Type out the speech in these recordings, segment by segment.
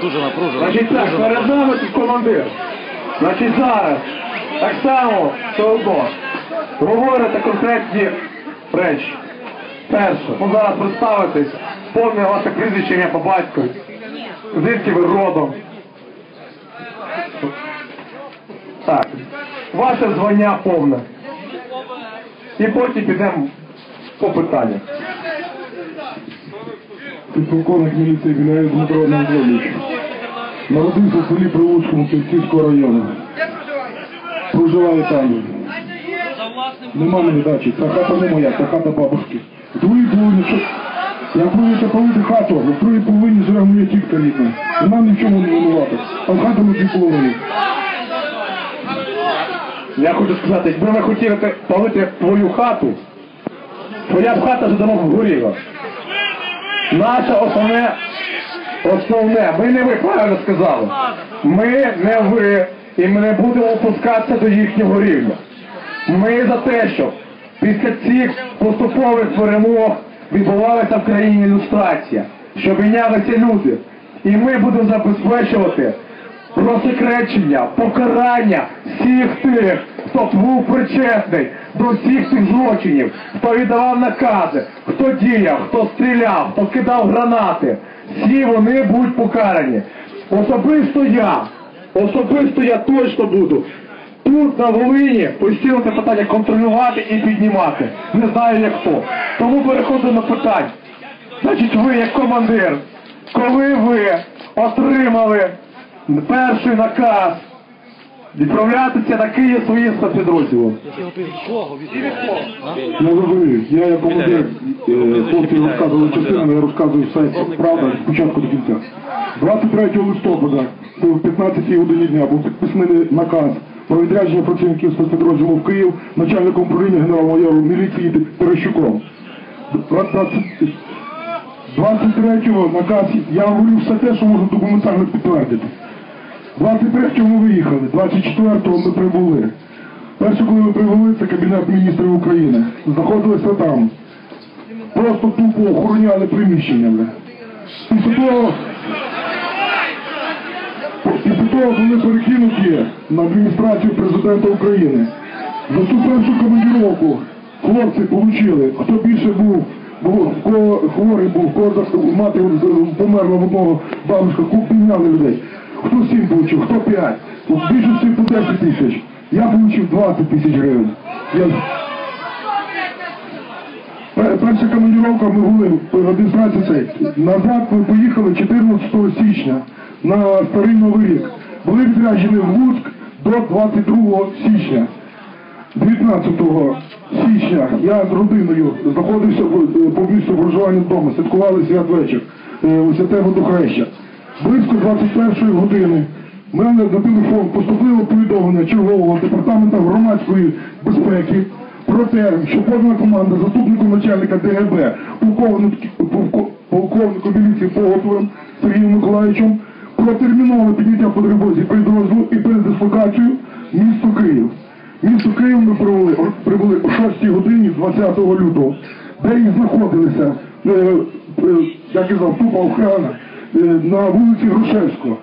Дуже напружено. Значить так, перед нами тут командир. Значить зараз так само все одно говорите конкретні речі. Перше, ну зараз представитись, повне ваше прізвище по батькові. Звідки ви родом? Так. Ваше звання повне. І потім підемо по питаннях. Підполковник міліції Біляєв Дмитро Анатолійович. Народився в селі Прилуцькому Київського району. Проживає там. Нема мені дачі. Ця хата не моя, це хата бабушки. Другій половині, що... як будете палити хату, в другій половині живе моя тітка рідна. Вона ні в чому не винувата. А в хату на дві половини. Я хочу сказати, якби ви хотіли палити твою хату, твоя б хата вже давно горіла. Наше основне, основне, ми не ви правильно сказали. Ми не ви, і ми не будемо опускатися до їхнього рівня. Ми за те, щоб після цих поступових перемог відбувалася в країні ілюстрація, що мінялися люди. І ми будемо забезпечувати розсекречення, покарання всіх тих, хто був причетний до всіх цих злочинів, хто віддавав накази, хто діяв, хто стріляв, хто кидав гранати. Всі вони будуть покарані. Особисто я, особисто я точно буду. Тут на Волині постійно це питання контролювати і піднімати. Не знаю як хто. Тому переходимо до питань. Значить, ви як командир, коли ви отримали перший наказ відправлятися на Київ своїм спецпідрозділом. Не розумію. Я як командир, е, хлопці розказували частинами, я розказую все правда з початку до кінця. 23 листопада, це в 15 годині дня, був підписаний наказ про відрядження працівників спецпідрозділу в Київ начальником управління генерал-майором міліції Терещуком. 23-го наказ, я говорю все те, що можна документально підтвердити. 23-го ми виїхали, 24-го ми прибули. Перше, коли ми прибули, це Кабінет міністрів України. Знаходилися там. Просто тупо охороняли приміщення. Після того, після того були перекинуті на адміністрацію президента України. За цю першу командировку хлопці отримали, хто більше був, кого хворий був, кого мати померла в одного бабушка, купівняли людей. Хто сім получив, хто п'ять. В більшості по 10 тисяч. Я получив 20 тисяч гривень. Я... Перша командировка ми були в адміністрації цей. Назад ми поїхали 14 січня на старий новий рік. Були відряджені в Луцьк до 22 січня. 19 січня я з родиною знаходився по місту проживання вдома, святкували святвечір е, у святе водохреща. Близько 21 години в мене на телефон поступило повідомлення чергового департаменту громадської безпеки про те, що кожна команда заступнику начальника ДГБ, полковнику, полко- полковнику міліції Поготовим Сергієм Миколаївичем про термінове підняття по тривозі підрозділу і передислокацію в місто Київ. Місто Київ ми прибули, прибули о 6 годині 20 лютого, де і знаходилися, е, е, як і знав, тупа охрана на вулиці Грушевського.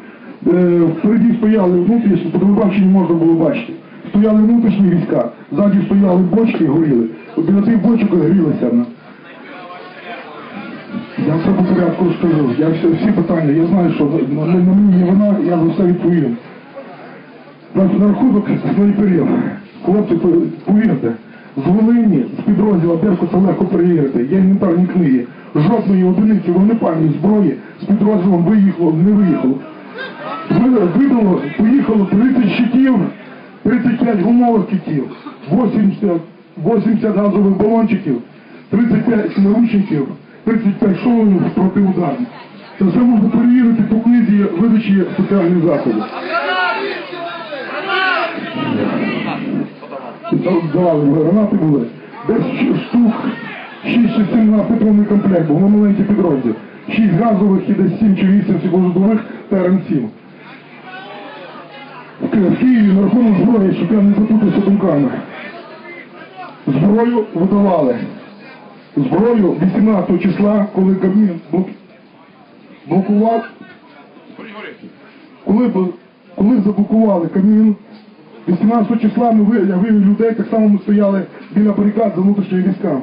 Е, Впереді стояли внутрішні, по телебаченню можна було бачити. Стояли внутрішні війська, ззаді стояли бочки, горіли. Біля тих бочок грілися. Я все по порядку скажу. Я всі, всі питання, я знаю, що на, на, мені є вина, я за все відповім. На, на рахунок снайперів. Хлопці, пов- повірте, з Волині, з підрозділу Дерко це легко перевірити. Є інвентарні книги. Жодної одиниці вогнепальної зброї з підрозділом виїхало, не виїхало. Ви- Видало, поїхало 30 щитів, 35 гумових китів, 80, 80 газових балончиків, 35 наручників, 35 шоломів протиударних. Це все можна перевірити по книзі видачі спеціальних заходів. Гранати були. Десь штук 6 чи 7 на патронний комплект, бо воно маленький підрозділ. 6 газових і десь 7 чи 8 сівозадових ТРМ-7. В Києві на рахунок зброї, щоб я не запутався думками. Зброю видавали зброю 18 числа, коли Кабмін блок- блокував, коли, коли заблокували Кабмін, 18 числа ми я вивів людей, так само ми стояли біля барикад за внутрішніми військами.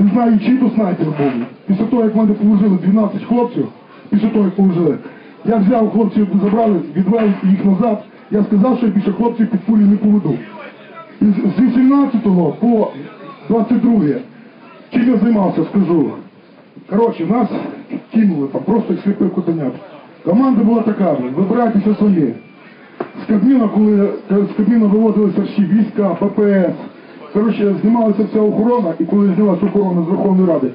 Не знаю, чий то снайпер був. Після того, як мене положили 12 хлопців, після того, як положили, я взяв хлопців, забрали, відвели їх назад. Я сказав, що я більше хлопців під пулі не поведу. І з з 18 по 22 чим я займався, скажу. Коротше, нас кинули там, просто як сліпих котенят. Команда була така, вибирайтеся самі. З Кабміна, коли з Кабміна виводилися всі війська, ППС. Коротше, знімалася вся охорона, і коли знялася охорона з Верховної Ради,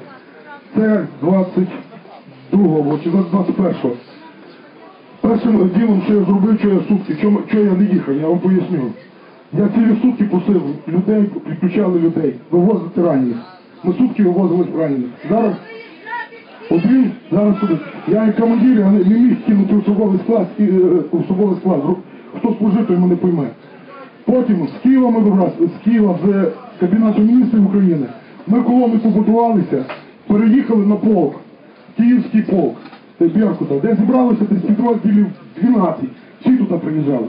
це 22-го чи 21-го. Першим ділом, що я зробив, що я сутки, що я не їхав, я вам поясню. Я цілі сутки просив людей, підключали людей, вивозити ранених. Ми сутки вивозили ранених. Зараз один, зараз туди. Я як командир, я не міг кинути особовий склад, е, особовий склад. Хто служив, той мене пойме. Потім з Києва ми добрали, з Києва, з Кабінету міністрів України. Ми колони побудувалися, переїхали на полк, Київський полк, Беркута, де зібралося десь підрозділів 12. Всі туди приїжджали.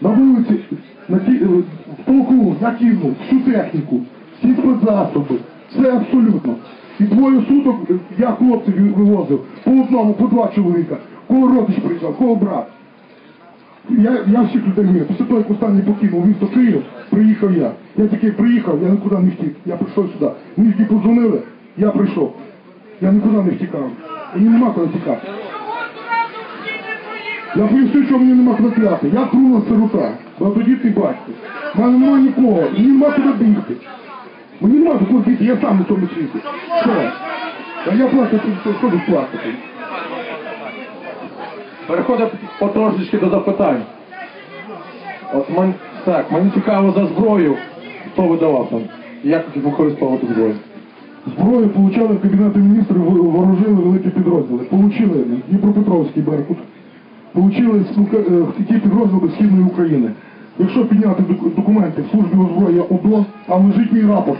На вулиці, на ті, е, в полку накинув всю техніку, всі спецзасоби, все абсолютно. І двоє суток я хлопців вивозив по одному, по два чоловіка. Кого родич приїжджав, кого брат. Я, я всіх людей вмію. Після того, як останній покинув місто Київ, приїхав я. Я тільки приїхав, я нікуди не втік. Я прийшов сюди. Мені тільки подзвонили, я прийшов. Я нікуди не втікав. Мені нема куди тікати. Я поясню, що мені нема куди тікати. Я кругла сирота, багатодітний батько. У мене немає нікого, мені нема куди бігти. Мені нема куди бігти, я сам на цьому світі. Все. А я плакати, що тут плакати? Переходимо потрошечки до запитань. От мен, так, мені цікаво за зброю. Хто видавав там? Як використовувати зброю? Зброю получали в Кабінеті міністрів, во- вооружили великі підрозділи. Получили Дніпропетровський Беркут, получили е, ті підрозділи Східної України. Якщо підняти документи в службі озброєння ОДО, там лежить мій рапорт.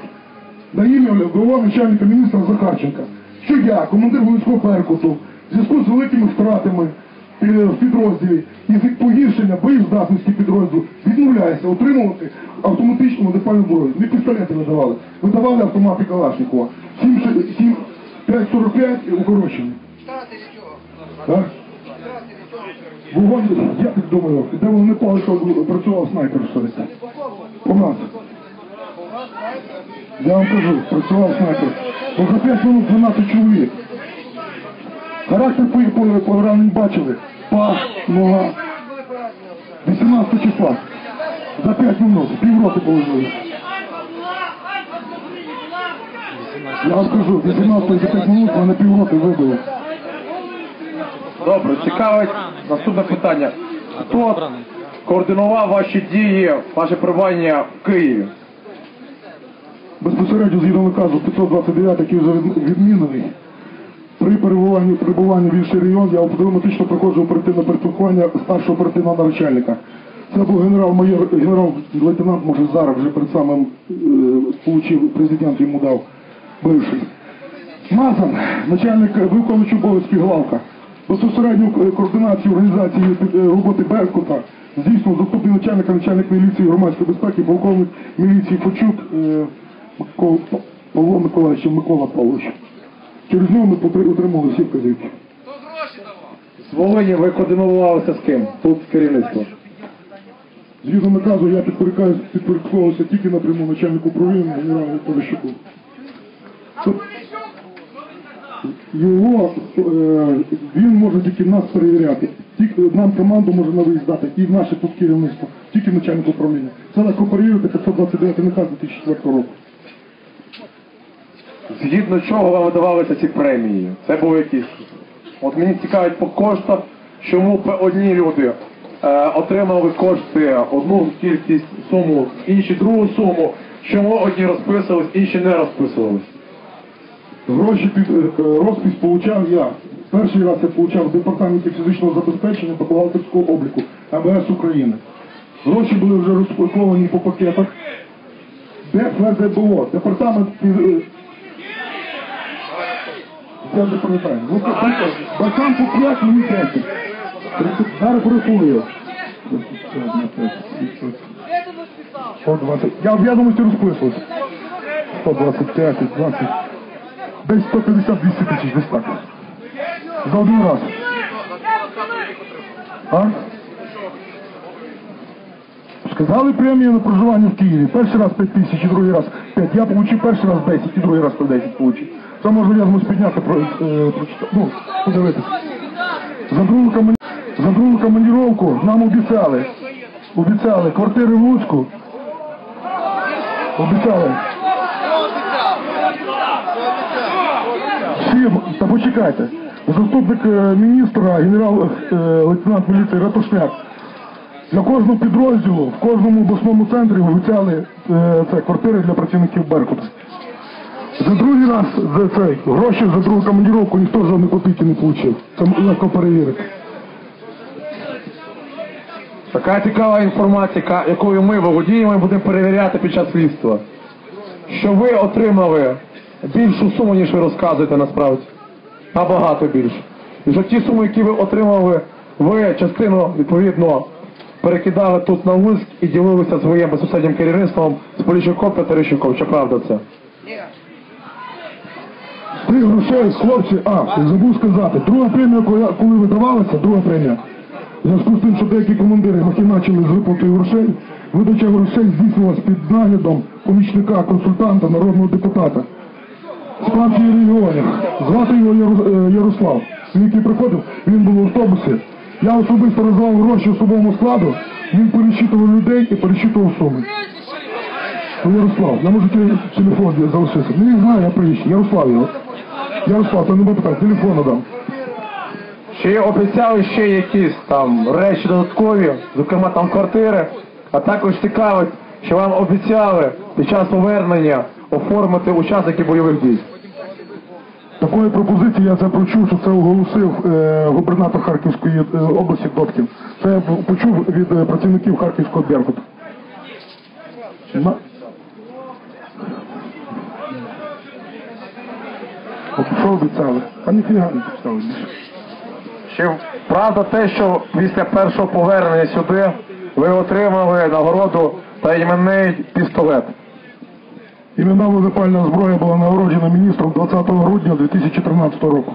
На ім'я головного начальника міністра Захарченка. Що я, командир військового Беркуту, в зв'язку з великими втратами в підрозділі і з погіршення боєздатності підрозділу відмовляється отримувати автоматичну модифальну зброю. Не пістолети видавали, видавали автомати Калашникова. 7, 7, 5,45 укорочені. Так? Вогонь, я так думаю, де вони пали, що працював снайпер десь. У нас. Я вам кажу, працював снайпер. Бо за 5 минут 12 чоловік. Характер по по поранень бачили. Пах, 18 числа. За 5 минут. Півроку положили. Я вам кажу, 18 за 5 минут мене півроку вибили. Добре, цікавить наступне питання. Хто координував ваші дії, ваше перебування в Києві? Безпосередньо згідно наказу 529, який вже відмінений, при перебуванні перебуванні в інший район я автоматично проходжу оперативне перепахування старшого оперативного начальника. Це був генерал-майор, генерал-лейтенант, може зараз вже перед самим е, президент йому дав бивший. Мазан, начальник виконуючий обов'язки главка. Безпосередню координацію організації е, роботи Беркута здійснював заступник начальника начальник міліції громадської безпеки, полковник міліції Фочук е, Павло Миколаївич, Микола Павлович. Через нього ми отримали всі вказівки. З Волині ви координувалися з ким? Тут з керівництвом. Згідно наказу я підпорядковувався тільки напряму начальнику управління генералу Полищуку. Тобто Його, е, він може тільки нас перевіряти. Тільки нам команду може на виїзд дати, і наше тут керівництво, тільки начальник управління. Це легко перевірити 529 наказ 2004 року. Згідно чого вам видавалися ці премії? Це був якийсь. От мені цікавить по коштах, чому одні люди е, отримали кошти одну кількість суму, інші другу суму, чому одні розписувались, інші не розписувались. Гроші під е, розпис получав я. Перший раз я получав в департаменті фізичного забезпечення та бухгалтерського обліку АБС України. Гроші були вже розпаковані по пакетах. Де ФЗБО, департамент е, я не пам'ятаю. Ну, бакам по 5, мені 10. Зараз порахую. 120. Я в відомості розписувався. 125, 20. Десь 150-200 тисяч, десь так. За один раз. А? Сказали премію на проживання в Києві. Перший раз 5 тисяч і другий раз 5. Я отримав перший раз 10 і другий раз по 10 отримав. Це можна я зможу підняти е. Ну, подивитися. За другу, коман... Командировку нам обіцяли. Обіцяли квартири в Луцьку. Обіцяли. Всім, та почекайте. Заступник е, міністра, генерал-лейтенант міліції Ратушняк. Для кожного підрозділу в кожному обласному центрі обіцяли е, квартири для працівників Беркута. За другий раз за цей гроші за другу командировку ніхто жодної копійки не отримав. Це легко перевірити. Така цікава інформація, якою ми володіємо і будемо перевіряти під час слідства. Що ви отримали більшу суму, ніж ви розказуєте насправді. Набагато більше. І що ті суми, які ви отримали, ви частину, відповідно, перекидали тут на Луцьк і ділилися своїм безпосереднім керівництвом з Поліщуком та Терещуком. Чи правда це? Тих грошей, хлопці, а, забув сказати, друга премія, коли видавалася, друга премія, в зв'язку з тим, що деякі командири махіначили з виплатою грошей, видача грошей здійснювалась під наглядом помічника, консультанта, народного депутата з партії регіонів. Звати його е, Ярослав. Він, який приходив, він був в автобусі. Я особисто роздавав гроші особовому складу, він перечитував людей і перечитував суми. Ярослав, я можу тебе телефон я залишився. Ну, не знаю, я приїжджу. Ярослав його. Ярослав, це не буде питання, телефон надам. Чи обіцяли ще якісь там речі додаткові, зокрема там квартири, а також цікавить, що вам обіцяли під час повернення оформити учасників бойових дій. Такої пропозиції я це почув, що це оголосив е, губернатор Харківської е, області Добкін. Це я почув від е, працівників Харківського Беркута. На... От Що обіцяли? А ніфіга не обіцяли більше. Чи правда те, що після першого повернення сюди ви отримали нагороду та іменний пістолет? Імена вогнепальна зброя була нагороджена міністром 20 грудня 2013 року.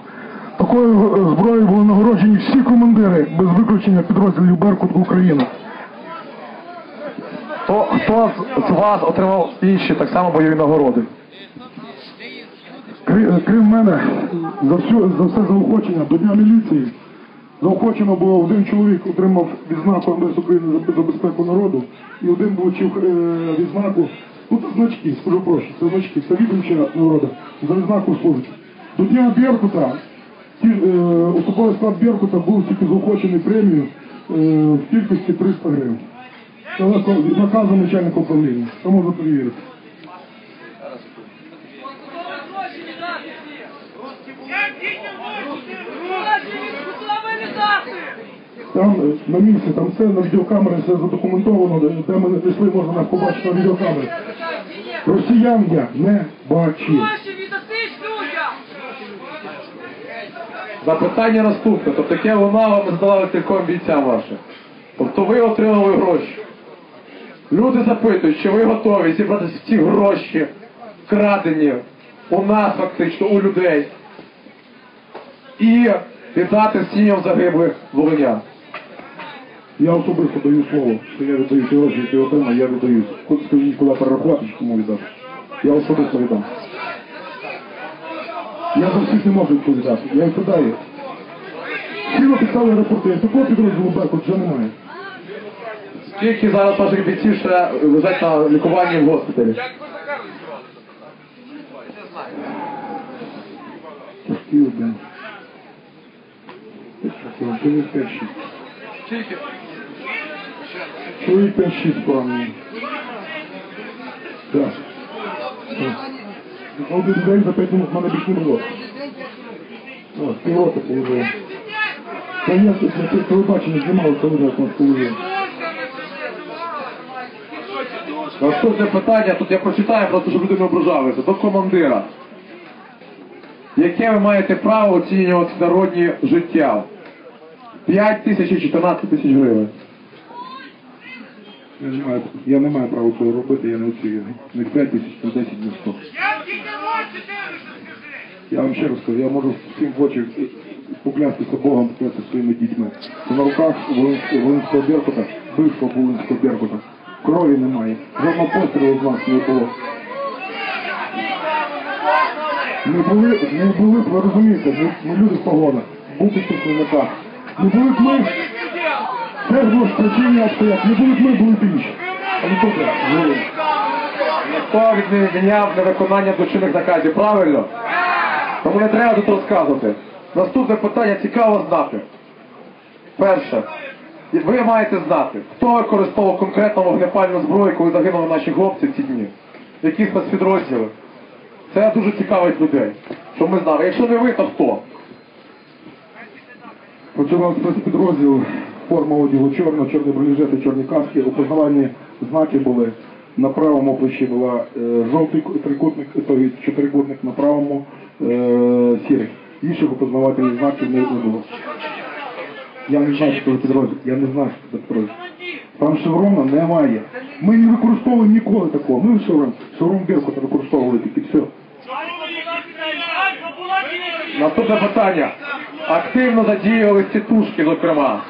Такою е, зброєю були нагороджені всі командири без виключення підрозділів Беркут України. То хто з, з вас отримав інші так само бойові нагороди? Е, Крім мене, за, всю, за все заохочення до Дня міліції заохочено було один чоловік отримав відзнаку МВС України за, безпеку народу, і один отримав е, відзнаку, ну це значки, скажу проще, це значки, це відомча нагорода за відзнаку служби. До Дня Беркута ті, е, особовий склад Беркута був тільки заохочений премією е, в кількості 300 гривень. Це від начальника управління. Це можна перевірити. Там е, на місці, там все на відеокамери, все задокументовано, де ми не пішли, можна нас побачити на відеокамері. Росіян я не людям! Запитання наступне. Тобто таке лунало, ми задавали цілком бійцям вашим. Тобто ви отримали гроші. Люди запитують, чи ви готові зібрати ці гроші, крадені у нас фактично, у людей, і віддати сім'ям загиблих волинян. Я особисто даю слово, що я віддаю ті гроші, які отримаю, я віддаю. Куди скажіть, куди перерахувати, чи кому віддати. Я особисто віддам. Я за всіх не можу відповідати, я відповідаю. Всі написали рапорти, такого підрозділу Беркут вже немає. Скільки зараз ваших бійців ще лежать на лікуванні в госпіталі? Тяжкий один. Чоловік 5-6. Чоловік 5-6 поранений. Так. Один день за 5 минут в мене більше не було. О, півроку положив. Та я тут на тих телебачення знімав, коли нас положив. Наступне питання, тут я прочитаю, просто щоб люди не ображалися. До командира. яке ви маєте право оцінювати народні життя? 5 тисяч і 14 тисяч гривень. Я не маю, я не маю права цього робити, я не оцінюю. Не 5 тисяч, не 10, не 100. Я вам ще раз кажу, я можу всім в очі поклятися Богом, поклятися своїми дітьми. Що на руках Волин- Волинського Беркута, бившого Волинського Беркута, крові немає. Жодного пострілу з нас не було. Ми були, ми були, ви розумієте, ми, ми люди в погонах, бути тут не так. Не були ми, теж було ж причини не були б ми, були інші. А не тут, жили. Ніхто відміняв невиконання злочинних наказів, правильно? Тому не треба тут розказувати. Наступне питання цікаво знати. Перше. Ви маєте знати, хто використовував конкретно вогнепальну зброю, коли загинули наші хлопці в ці дні? Які спецпідрозділи? Це дуже цікавить людей, щоб ми знали. Якщо не ви, то хто? Працював спецпідрозділ, форма одягу чорна, чорні бронежилети, чорні каски, опознавальні знаки були. На правому плечі була е, жовтий трикутник, той чотирикутник, на правому е, сірий. Інших опознавательних знаків не, було. Я не знаю, що це підрозділ. Я не знаю, що це підрозділ. Там шеврона немає. Ми не використовуємо ніколи такого. Ми шеврон, шеврон Беркута використовували тільки все. Наступне питання. Активно задіювали тітушки, зокрема.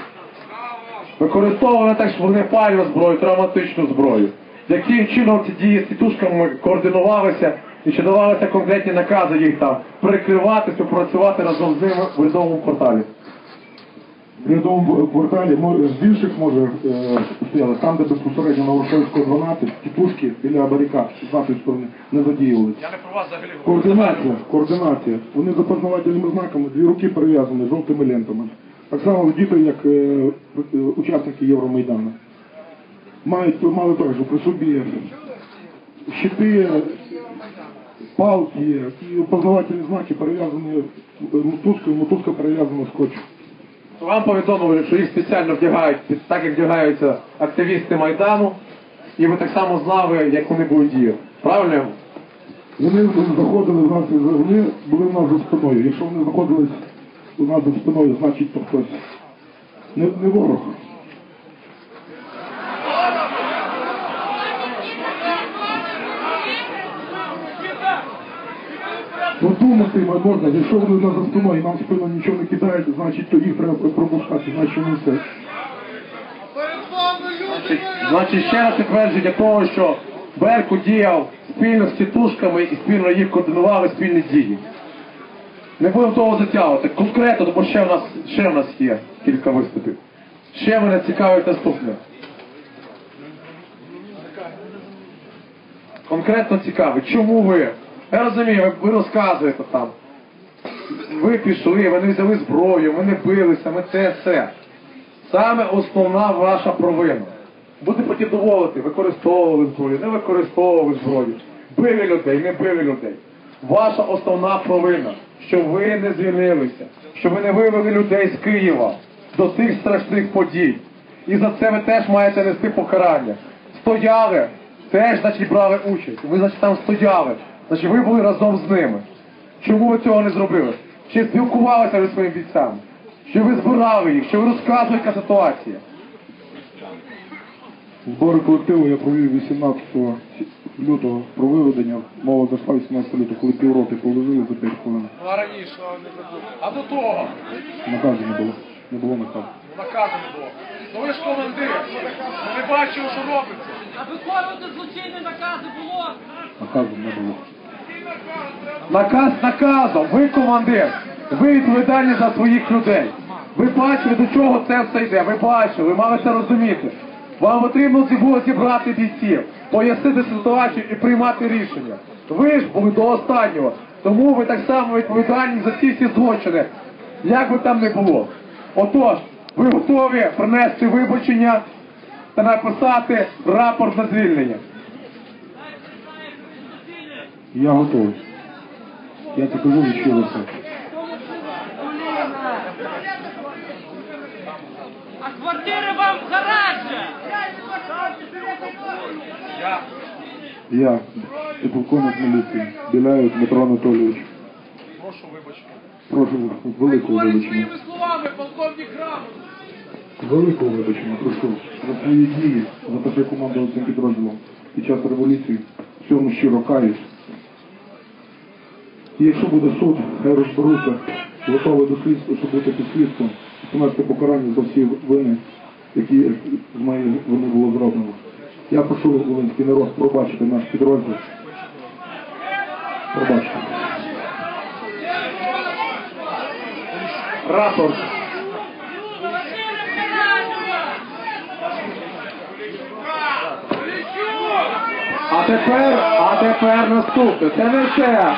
Використовували також вогнепальну зброю, травматичну зброю. Яким чином ці дії з тітушками координувалися і чи давалися конкретні накази їх там прикривати, співпрацювати разом з ними в рядовому порталі? В рядовому кварталі з більших може е, стояли, там, де безпосередньо на Ворошилівського 12, тітушки біля барикад з нашої сторони не задіювалися. Я не про вас взагалі Координація, координація. Вони за познавательними знаками, дві руки перев'язані жовтими лентами. Так само діти, як е, учасники Євромайдану. Мають, мали також при собі щити, палки і опознавательні знаки перев'язані мотузкою, мотузка перев'язана скотчем. Вам повідомили, що їх спеціально вдягають, так як вдягаються активісти Майдану, і ви так само знали, як вони будуть діяти. Правильно? Вони заходили в нас, вони були в нас за спиною. Якщо вони знаходились у нас за спиною, значить то хтось не, не ворог. Подумати можна, якщо вони нас за спиною і нам спину нічого не кидають, значить то їх треба пропускати, значить вони все. Значить, значить, ще раз підтвердження того, що Берку діяв спільно з тітушками і спільно їх координували спільні дії. Не будемо того затягувати. Конкретно, тому ще в нас ще в нас є кілька виступів. Ще мене цікавить наступне. Конкретно цікавить, чому ви? Я розумію, ви, розказуєте там. Ви пішли, вони взяли зброю, ми не билися, ми це все. Саме основна ваша провина. Буде потім доводити, використовували зброю, не використовували зброю, били людей, не били людей. Ваша основна провина, що ви не звільнилися, що ви не вивели людей з Києва до тих страшних подій. І за це ви теж маєте нести покарання. Стояли, теж, значить, брали участь. Ви, значить, там стояли. Значить, ви були разом з ними. Чому ви цього не зробили? Чи спілкувалися ви своїми бійцями? Чи ви збирали їх? Чи ви розказували, яка ситуація? Збори колективу я провів 18 лютого про виведення. Мова зайшла 18 лютого, коли півроти положили за 5 хвилин. Ну, а раніше не забув. А до того Наказу не було. Не було наказу. наказу не було. Ну ви ж командир, ви не бачили, що робиться. А виконувати злочинні накази було. Наказу не було. Наказ наказом, ви командир, ви відповідальні за своїх людей. Ви бачили, до чого це все йде, ви бачили, ви мали це розуміти. Вам потрібно було зібрати бійців, пояснити ситуацію і приймати рішення. Ви ж були до останнього, тому ви так само відповідальні за ці всі злочини, як би там не було. Отож, ви готові принести вибачення та написати рапорт на звільнення. Я готовий. Я це кажу від щиро. А квартири вам гаражі. Я, полковник міліції, Біляєв Дмитро Анатолійович. прошу вибачення. Прошу великого Говорить вибачення. своїми словами, полковник Грамов. Великого вибачення, прошу за свої дії, за те, що я командував цим підрозділом під час революції. В цьому щиро каюсь. І якщо буде суд, хай розберуться, готовий до слідства, щоб бути під слідством, понести покарання за всі вини, які з моєї вини було зроблено. Я прошу Волинський народ пробачити наш підрозділ. Пробачте. Рапорт. А тепер, а тепер наступне. Це не все.